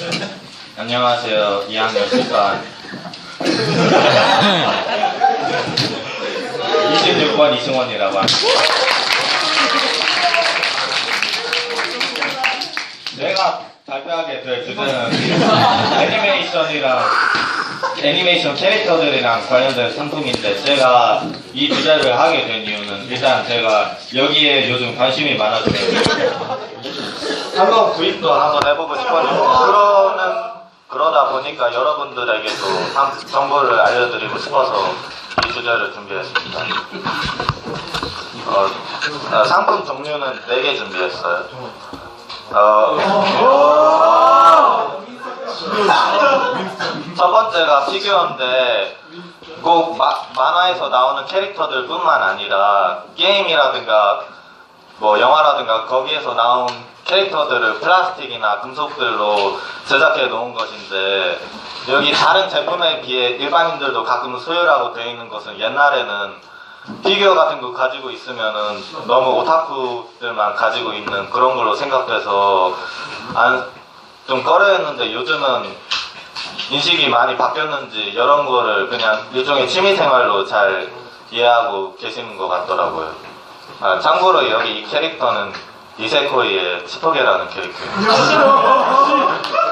안녕하세요. 2학년 10반 26번 이승원이라고 합니다. 내가 발표하게 될 주제는 애니메이션이랑 애니메이션 캐릭터들이랑 관련된 상품인데 제가 이 주제를 하게 된 이유는 일단 제가 여기에 요즘 관심이 많아서 한번 구입도 한번 해보고 싶었는데 그러는 그러다 보니까 여러분들에게도 한- 정보를 알려드리고 싶어서 이 주제를 준비했습니다. 어, 어, 상품 종류는 4개 준비했어요. 어, 첫 번째가 피규어인데 꼭 마- 만화에서 나오는 캐릭터들 뿐만 아니라 게임이라든가 뭐 영화라든가 거기에서 나온 캐릭터들을 플라스틱이나 금속들로 제작해 놓은 것인데 여기 다른 제품에 비해 일반인들도 가끔 소유라고 되어 있는 것은 옛날에는 피규어 같은 거 가지고 있으면은 너무 오타쿠들만 가지고 있는 그런 걸로 생각돼서 안, 좀 꺼려했는데 요즘은 인식이 많이 바뀌었는지 이런 거를 그냥 일종의 취미 생활로 잘 이해하고 계시는 것 같더라고요. 아, 참고로 여기 이 캐릭터는 이세코이의 치토게라는 캐릭터예요.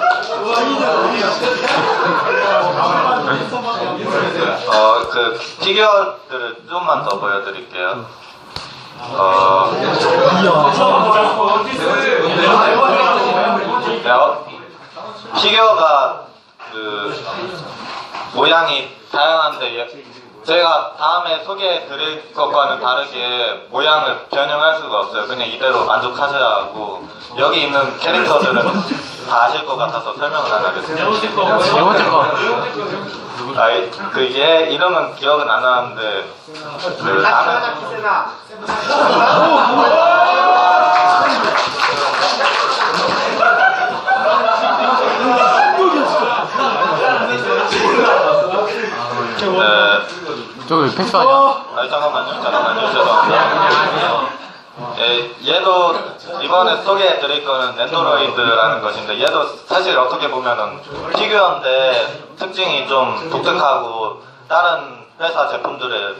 어, 그 피규어들을 좀만 더 보여드릴게요. 어, 네, 어, 피규어가 그 모양이 다양한데 예- 제가 다음에 소개해 드릴 것과는 다르게 모양을 변형할 수가 없어요. 그냥 이대로 만족하셔야 하고 여기 있는 캐릭터들은 다 아실 것 같아서 설명을 안 하겠습니다. 네 번째 거. 아, 그얘 이름은 기억은 안 나는데 그 나는 패스 아니야? 아 잠깐만요, 잠깐만요, 죄송합니다. 예, 얘도 이번에 소개해 드릴 거는 랜도로이드라는 것인데 얘도 사실 어떻게 보면은 피규어인데 특징이 좀 독특하고 다른 회사 제품들에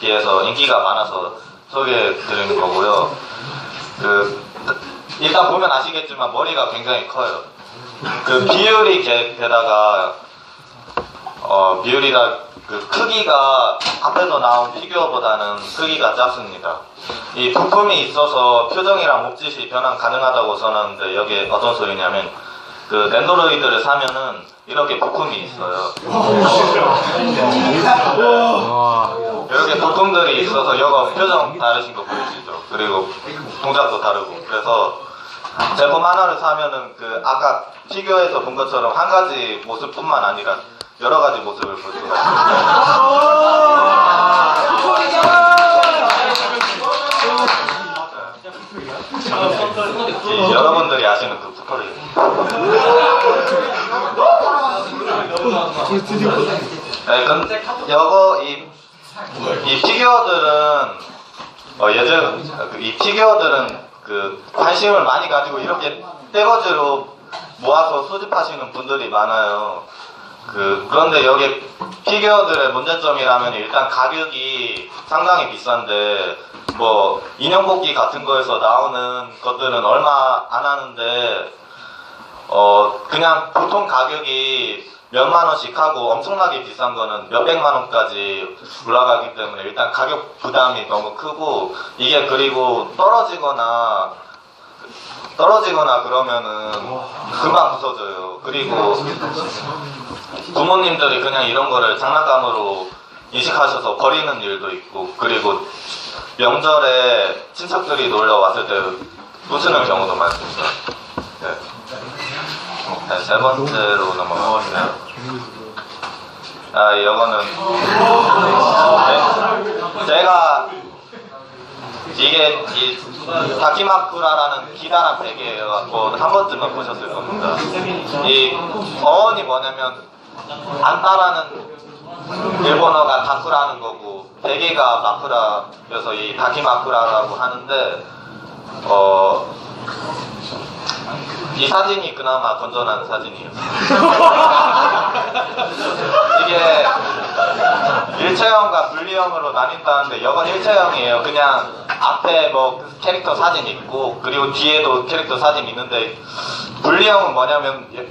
비해서 인기가 많아서 소개해 드리는 거고요. 그 일단 보면 아시겠지만 머리가 굉장히 커요. 그 비율이 게, 게다가 어, 비율이가 그 크기가 앞에서 나온 피규어보다는 크기가 작습니다. 이 부품이 있어서 표정이랑 몸짓이 변환 가능하다고 써놨는데 여기에 어떤 소리냐면 그 랜드로이드를 사면은 이렇게 부품이 있어요. 와. 이렇게 부품들이 있어서 여거 표정 다르신 거 보이시죠? 그리고 동작도 다르고 그래서 제품 하나를 사면은 그 아까 피규어에서 본 것처럼 한 가지 모습뿐만 아니라 여러 가지 모습을 볼 수가 있습니다. 이 여러분들이 아시는 그 스토리. 네, 여거 이, 이 피규어들은 어, 예전 그이 피규어들은 그 관심을 많이 가지고 이렇게 떼거지로 모아서 수집하시는 분들이 많아요. 그 그런데 여기 피규어들의 문제점이라면 일단 가격이 상당히 비싼데 뭐 인형 뽑기 같은 거에서 나오는 것들은 얼마 안 하는데 어 그냥 보통 가격이 몇만 원씩 하고 엄청나게 비싼 거는 몇백만 원까지 올라가기 때문에 일단 가격 부담이 너무 크고 이게 그리고 떨어지거나 떨어지거나 그러면은 금방 부서져요. 그리고 부모님들이 그냥 이런 거를 장난감으로 인식하셔서 버리는 일도 있고 그리고 명절에 친척들이 놀러 왔을 때 부수는 경우도 많습니다. 네. 네, 세 번째로 넘어가겠습니다. 아, 이거는 네, 제가 이게 이 다키마쿠라라는 기다란 베개예요. 갖고 한 번쯤은 보셨을 겁니다. 이 어원이 뭐냐면 안따라는 일본어가 다쿠라는 거고 베개가 마쿠라여서 이 다키마쿠라라고 하는데 어 이 사진이 그나마 건전한 사진이에요. 이게 일체형과 분리형으로 나뉜다는데 이건 일체형이에요. 그냥 앞에 뭐 캐릭터 사진 있고 그리고 뒤에도 캐릭터 사진 있는데 분리형은 뭐냐면 예-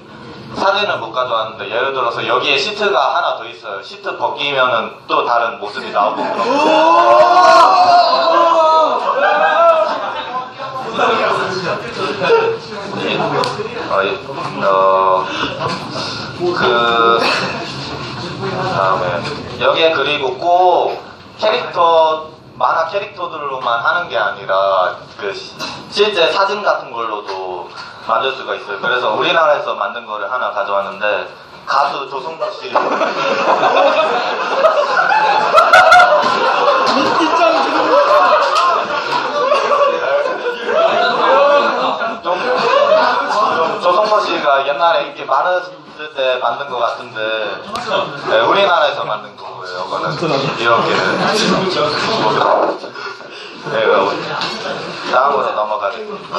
사진을 못 가져왔는데 예를 들어서 여기에 시트가 하나 더 있어요. 시트 벗기면은 또 다른 모습이 나오고 예, 어, 예, 어, 그 다음에 여기에 그리고 꼭 캐릭터 만화 캐릭터들로만 하는 게 아니라 그 시- 실제 사진 같은 걸로도 만들 수가 있어요. 그래서 우리나라에서 만든 거를 하나 가져왔는데 가수 조성모 씨 좀, 좀 조성모 씨가 옛날에 인기 때 만든 것 같은데 네, 우리나라에서 만든 거고요. 이거는 이렇게 네, 그럼 다음으로 넘어가겠습니다.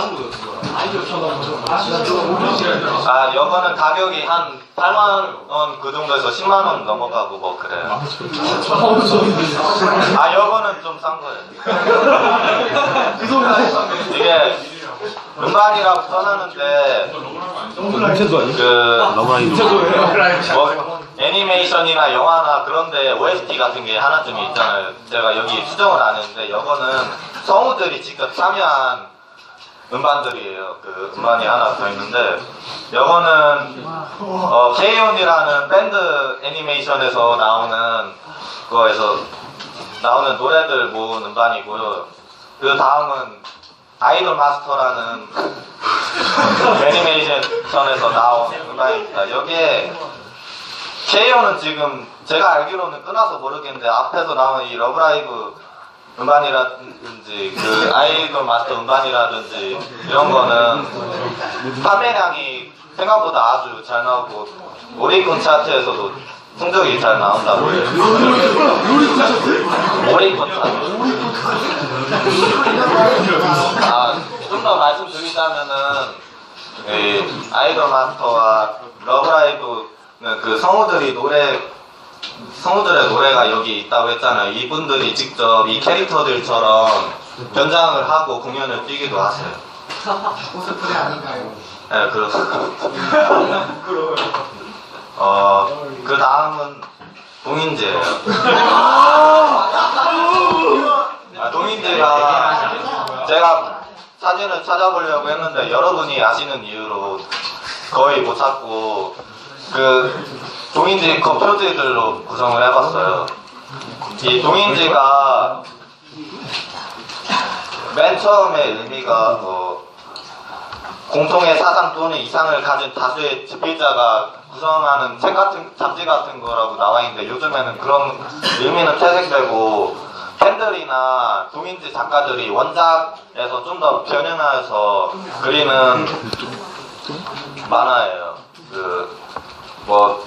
아, 이거는 가격이 한 8만 원 그 정도에서 10만 원 넘어가고 뭐 그래요. 아, 이거는 좀 싼 거예요. 이게 음반이라고 써놨는데 그 뭐, 애니메이션이나 영화나 그런데 OST 같은 게 하나쯤 있잖아요. 제가 여기 수정을 안 했는데 이거는 성우들이 직접 참여한 음반들이에요. 그 음반이 하나 더 있는데 이거는 어, 케이온이라는 밴드 애니메이션에서 나오는 거에서 나오는 노래들 모은 음반이고요. 그 다음은 아이돌 마스터라는 애니메이션에서 나온 음반입니다. 여기에 케이오는 지금 제가 알기로는 끊어서 모르겠는데 앞에서 나온 이 러브라이브 음반이라든지 그 아이돌 마스터 음반이라든지 이런 거는 판매량이 생각보다 아주 잘 나오고 오리콘 차트에서도 성적이 잘 나온다고 해요. 오리콘 차트. 아, 좀 더 말씀드리자면은 이 아이돌 마스터와 러브라이브는 그 성우들이 노래 성우들의 노래가 여기 있다고 했잖아요. 이분들이 직접 이 캐릭터들처럼 변장을 하고 공연을 뛰기도 하세요. 코스프레 아닌가요? 네, 그렇습니다. 어, 그 다음은 동인재예요. 아, 동인재가 제가 사진을 찾아보려고 했는데 여러분이 아시는 이유로 거의 못 찾고 그 동인지 컵 표지들로 구성을 해봤어요. 이 동인지가 맨 처음에 의미가 뭐 공통의 사상 또는 이상을 가진 다수의 집필자가 구성하는 책 같은 잡지 같은 거라고 나와 있는데 요즘에는 그런 의미는 퇴색되고 팬들이나 동인지 작가들이 원작에서 좀 더 변형해서 그리는 만화예요. 그 뭐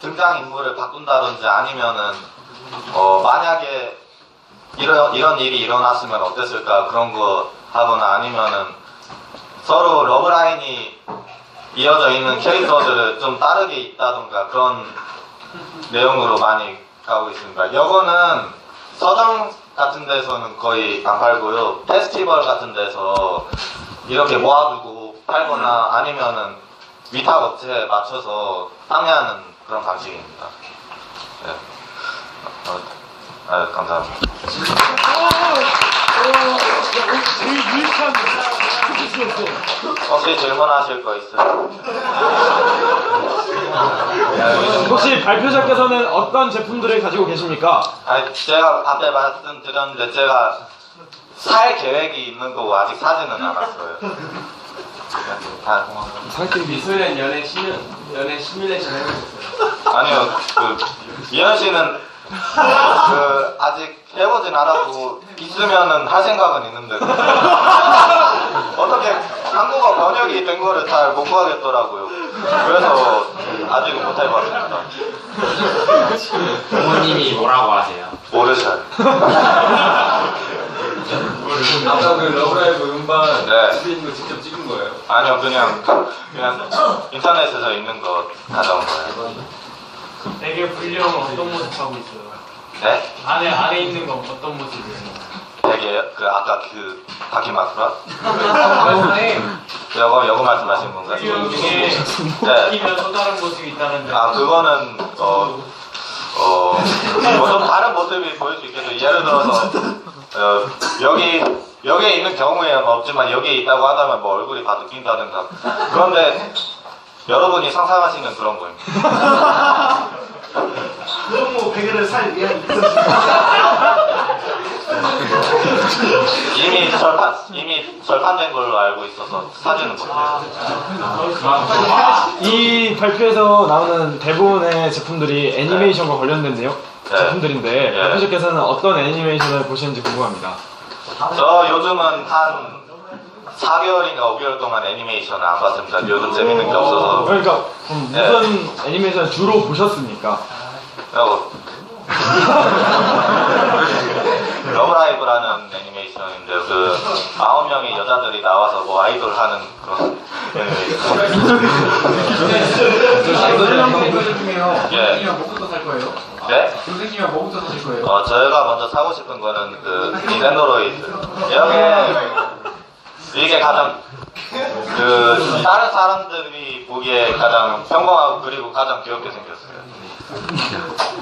등장 인물을 바꾼다든지 아니면은 어 만약에 이런 이런 일이 일어났으면 어땠을까 그런 거 하거나 아니면은 서로 러브라인이 이어져 있는 캐릭터들을 좀 다르게 있다던가 그런 내용으로 많이 가고 있습니다. 이거는 서점 같은 데서는 거의 안 팔고요. 페스티벌 같은 데서 이렇게 모아두고 팔거나 아니면은 위탁 업체에 맞춰서 판매하는 그런 방식입니다. 네. 어, 아, 감사합니다. 제일 유익한 혹시 질문하실 거 있어요? 네, 혹시 발표자께서는 어떤 제품들을 가지고 계십니까? 아니, 제가 앞에 말씀드렸는데 제가 살 계획이 있는 거고 아직 사지는 않았어요. 아, 미소년 연애 시뮬 연애 시뮬레이션 해보셨어요? 아니요, 그 이현 씨는 그 아직 해보진 않았고 있으면은 할 생각은 있는데 어떻게 한국어 번역이 된 거를 잘 못 구하겠더라고요. 그래서 아직은 못 해봤습니다. 부모님이 뭐라고 하세요? 모르셔요. 아까 그 러브라이브 음반 네. 집에 있는 거 직접 찍은 거예요? 아니요 그냥 그냥 인터넷에서 있는 거 가져온 거예요. 되게 불려면 어떤 모습 하고 있어요? 네? 안에 안에 있는 건 어떤 모습이에요? 되게 그 아까 그 바퀴마크라 네. 여거 여거 말씀하신 건가요? 불려 중에 네. 웃기면 또 다른 모습이 있다는데 아 그거는 어, 어어 뭐좀 다른 모습이 보일 수 있겠죠. 예를 들어서 어, 여기 여기에 있는 경우에는 없지만 여기에 있다고 하다면 뭐 얼굴이 바뀌긴다든가 그런데 여러분이 상상하시는 그런 거입니다. 그동무 베개를 살 위한 이 미 절판 이미 절판된 걸로 알고 있어서 사진은 못해요. 이 발표에서 나오는 대부분의 제품들이 애니메이션과 관련된데요. 네. 제품들인데 네. 발표자께서는 어떤 애니메이션을 보시는지 궁금합니다. 저 요즘은 한 4개월인가 5개월 동안 애니메이션을 안 봤습니다. 요즘 재밌는 게 없어서. 그러니까 음, 네. 무슨 애니메이션 주로 보셨습니까? 어. 러브라이브라는 애니메이션인데 그 아홉 명의 여자들이 나와서 뭐 아이돌 하는 그런 애니메이션. 예. 선생님이랑 뭐부터 살 거예요? 네? 선생님이랑 뭐부터 사실 거예요? 어, 저희가 먼저 사고 싶은 거는 그 닌텐도로이드. 여기 이게 가장 그 다른 사람들이 보기에 가장 평범하고 그리고 가장 귀엽게 생겼어요.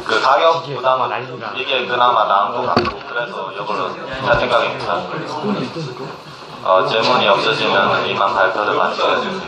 그 가격 부담은 이게 그나마 나은 것 같고 그래서 이걸로 제 생각입니다. 어, 질문이 없으시면 이만 발표를 마치겠습니다.